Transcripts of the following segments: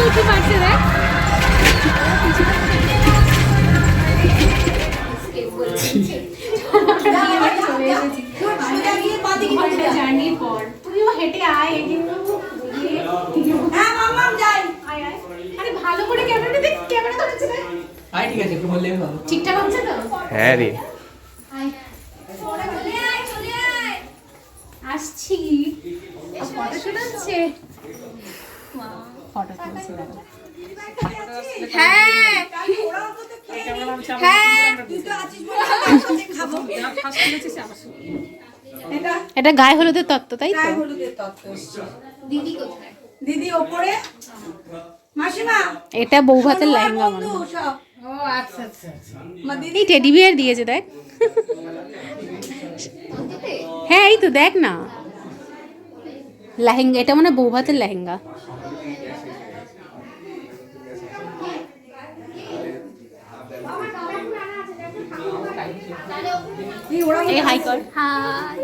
উঠে পারছে দেখ চলে জার্নির পর হ্যাঁ ঠিকঠাক হ্যাঁ রে। আসছি। শোনাচ্ছে। হ্যাঁ হ্যাঁ আছিস বলে আমার এটা এটা গায়ে হলুদের তত্ত্ব তাই তো? গায়ে হলুদের তত্ত্ব। দিদি কোথায়? দিদি ওপরে। মাসিমা। এটা বউ ভাতের লেহেঙ্গা মনে হয় ও আচ্ছা আচ্ছা। আচ্ছা। দিদি টেডি বিয়ার দিয়েছে দেখ। হ্যাঁ এই তো দেখ না। লেহেঙ্গা এটা মানে বউ ভাতের লেহেঙ্গা। এই হাই কর। হাই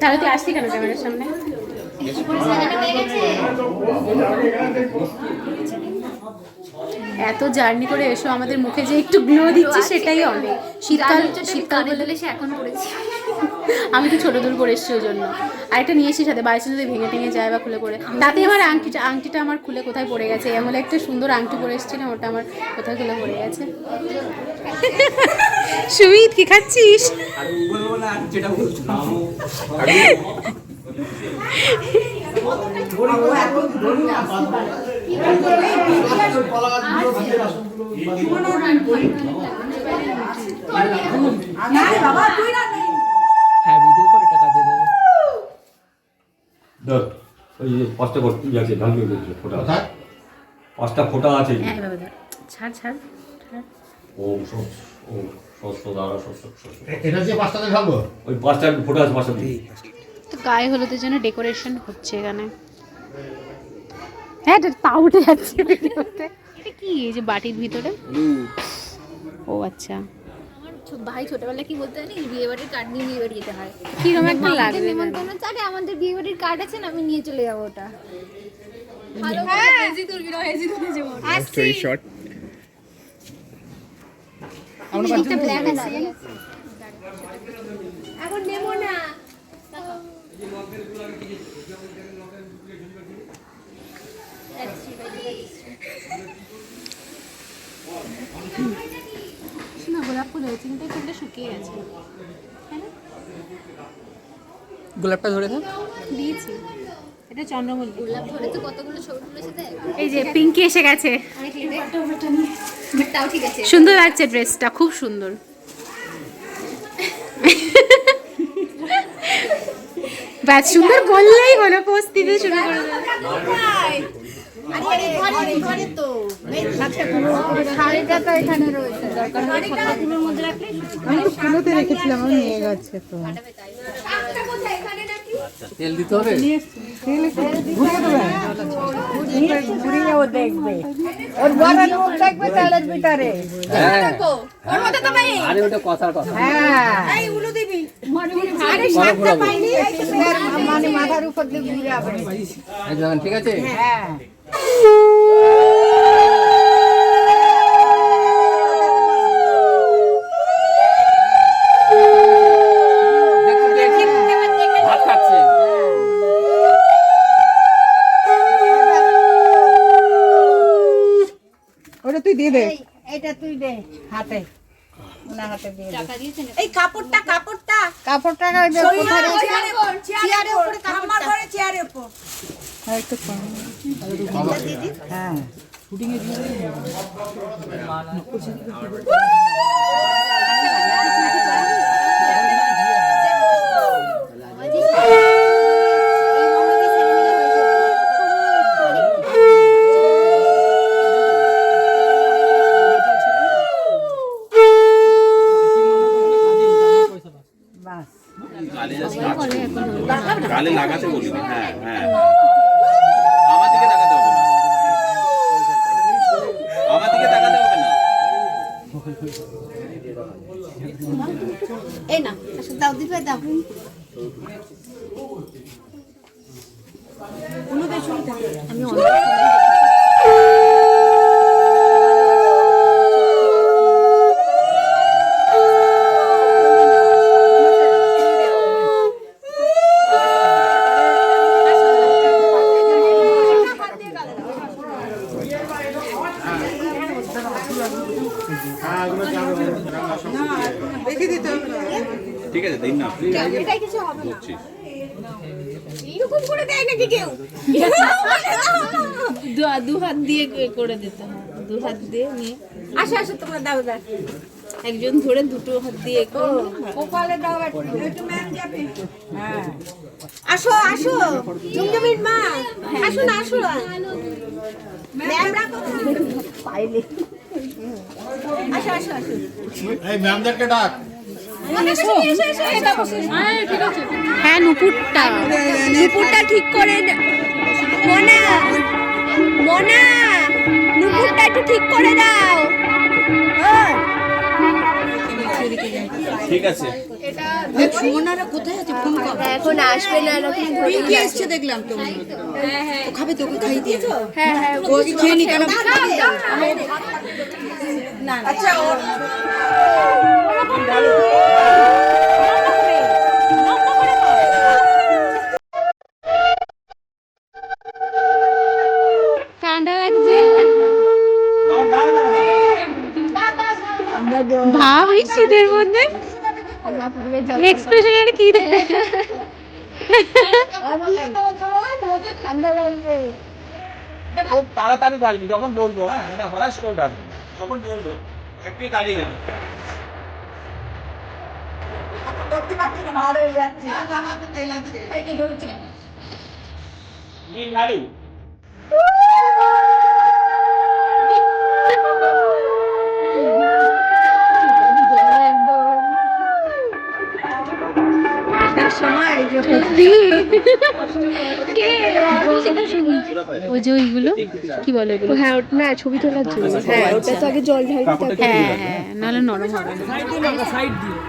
তাহলে তুই আসতি কেন ক্যামেরার সামনে? এত জার্নি করে এসো আমাদের মুখে যে একটু গ্লো দিচ্ছে সেটাই অনেক। শীতকাল শীতকাল বলে সে এখন পড়েছি। আমি তো ছোটো দূর করে এসেছি ওই জন্য। আর একটা নিয়ে এসেছি সাথে বাইসে যদি ভেঙে টেঙে যায় বা খুলে পড়ে। তাতে আমার আংটিটা আংটিটা আমার খুলে কোথায় পড়ে গেছে? এমন একটা সুন্দর আংটি পরে এসেছিলাম ওটা আমার কোথায় খুলে পড়ে গেছে? সুমিত, কি খাচ্ছিস? না বাবা, তুই না ধর ওই যে পাঁচটা ফোট- ইয়ে আছে ধান রয়েছে ফোটা পাঁচটা ফোটা আছে। হ্যাঁ এভাবে ধর। ছাড় ছাড় ছাড়। ও সব ও শস্য দ্বারা শস্য শস্য এটা যে পাঁচটাতে খাব ওই পাঁচটা ফোটা আছে পাঁচটা তো গায়ে হলুদের জন্য ডেকোরেশন হচ্ছে এখানে। হ্যাঁ এটা পা উঠে যাচ্ছে ভিডিওতে। এটা কি এই যে বাটির ভিতরে? ও আচ্ছা। ভাই ছোটবেলায় কি বলতে জানিস বিয়ে বাড়ির কার্ড নিয়ে বিয়ে বাড়ি যেতে হয়। কীরকম একটা লাগবে নিমন্ত্রণ আরে আমাদের বিয়ে বাড়ির কার্ড আছে না আমি নিয়ে চলে যাব ওটা। ভালো স্টোরি শর্ট জিনিসটা ব্ল্যাক আছে। এখন নেব না। না গোলাপ ফুল হয়েছে কিন্তু এই ফুলটা শুকিয়ে গেছে হ্যাঁ না? গোলাপটা ধরে থাক। দিয়েছি। এটা চন্দ্রমল্লিক। গোলাপ ধরে তো কতগুলো ছবি তুলেছে এই যে পিঙ্কি এসে গেছে। সুন্দর লাগছে ড্রেসটা খুব সুন্দর। ব্যাস সুন্দর বললেই হলো পোস্ট দিতে শুরু করে দেবে। শাড়িটা এখানে রয়েছে। দরকার হলে খাতাগুলোর মধ্যে রাখলে আমি তো ফুলোতে রেখেছিলাম আমি নিয়ে গেছে তো। তেল দিতে হবে? ঘুরিয়ে ও দেখবে। ওর বড় লোক দেখবে তেলের ভিতরে। হ্যাঁ। আরে ওটা কথার কথা। হ্যাঁ। এই উলু দিবি। আরে বড় সাতটা ঘোরাবো। পাইনি এই তো ফের মানে মাথার উপর দিয়ে ঘুরে ঠিক আছে? হ্যাঁ। দে। এটা তুই দে হাতে। এই কাপড়টা কাপড়টা। কাপড়টা? চেয়ারের উপর আমার ঘরে চেয়ারের উপর। হ্যাঁ, একটু কম। বাস এই না দাও দিতে দাও। রেখে ঠিক আছে দিন না প্লিজ এরকম করে দেয় নাকি কেউ? দু- দু হাত দিয়ে করে দিতে হয়। দু হাত দিয়ে নিয়ে। আসো আসো তোমরা দাও দাও একজন ধরে দুটো হাত দিয়ে কপালে দাও একটু একটু ম্যাম যাবে। হ্যাঁ। আসো আসো। জমজমির মা। আসো না আসো ম্যামরা পাইলে। আসো আসো আসো। এই ম্যামদেরকে ডাক। এসো এসো এসো হ্যাঁ নুপুরটা। নুপুরটা ঠিক করে মোনা। মোনা নুপুরটা একটু ঠিক করে দাও। হ্যাঁ। ঠিক আছে। সুমনারা কোথায় আছে ফোন কর এখন আসবে না এরকম পিঙ্কি এসছে দেখলাম তো। ও খাবে তোকে খাই দিয়েছ হ্যাঁ হ্যাঁ ও খেয়ে নি কেন? না। আচ্ছা ঠান্ডা এই শীতের মধ্যে এক্সপ্রেশন এটা কি খুব তাড়াতাড়ি ডাকবি যখন বলব হ্যাঁ হরাস করে ডাকবি যখন বলব একটি দাঁড়িয়ে গেল। নীল ওই যে ওইগুলো? কি বলে হ্যাঁ ওটা না ছবি তোলার জন্য। হ্যাঁ ওটা তো আগে জল হ্যাঁ হ্যাঁ নাহলে নরম হবে না।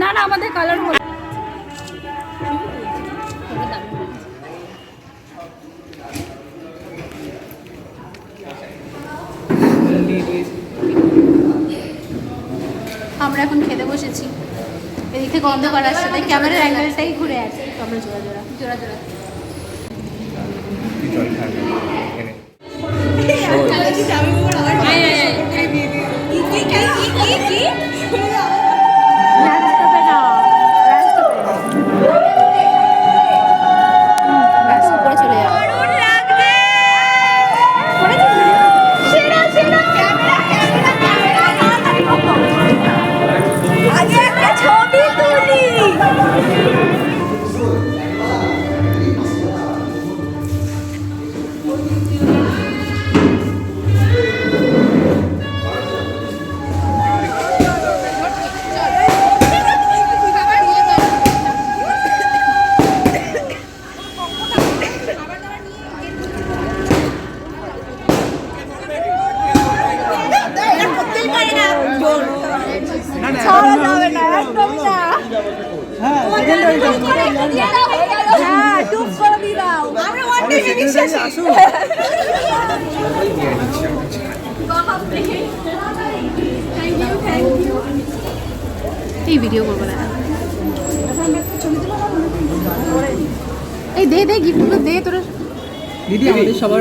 না না আমাদের কালার আমরা এখন খেতে বসেছি। এদিক থেকে অন্ধকার আসছে তাই ক্যামেরার অ্যাঙ্গেলটাই ঘুরে আছে আমরা জোড়া জোড়া জোড়া জোড়া ব্যাস, বিশ্বাসী এই ভিডিও করব না। এই দে দে গিফটগুলো দে তোরা। দিদি আমাদের সবার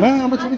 হ্যাঁ আমরা ছবি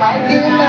বাইক দিবেন না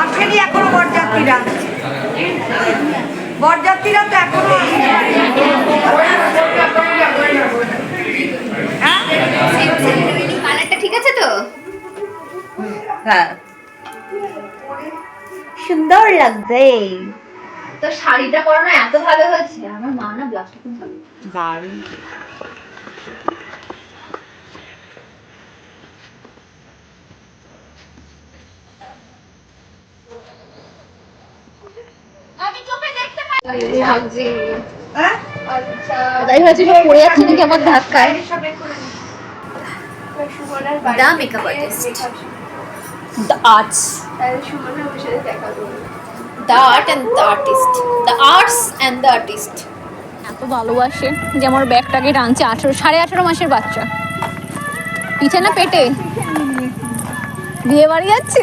আসেনি এখনও বরযাত্রীরা বরযাত্রীরা তো এখনও কালারটা ঠিক আছে তো হ্যাঁ। সুন্দর লাগছে। তো শাড়িটা পরানো এত ভালো হয়েছে আমার মা না ব্লাউজটা খুব ভালো। তাই ভাবছি। সব পড়ে যাচ্ছে নাকি আমার ধাক্কায়? The makeup artist the arts the art and the artist the arts and the artist এত ভালোবাসে যে আমার ব্যাগটাকে টানছে আঠেরো সাড়ে আঠেরো মাসের বাচ্চা। পিঠে না পেটে? বিয়ে বাড়ি যাচ্ছে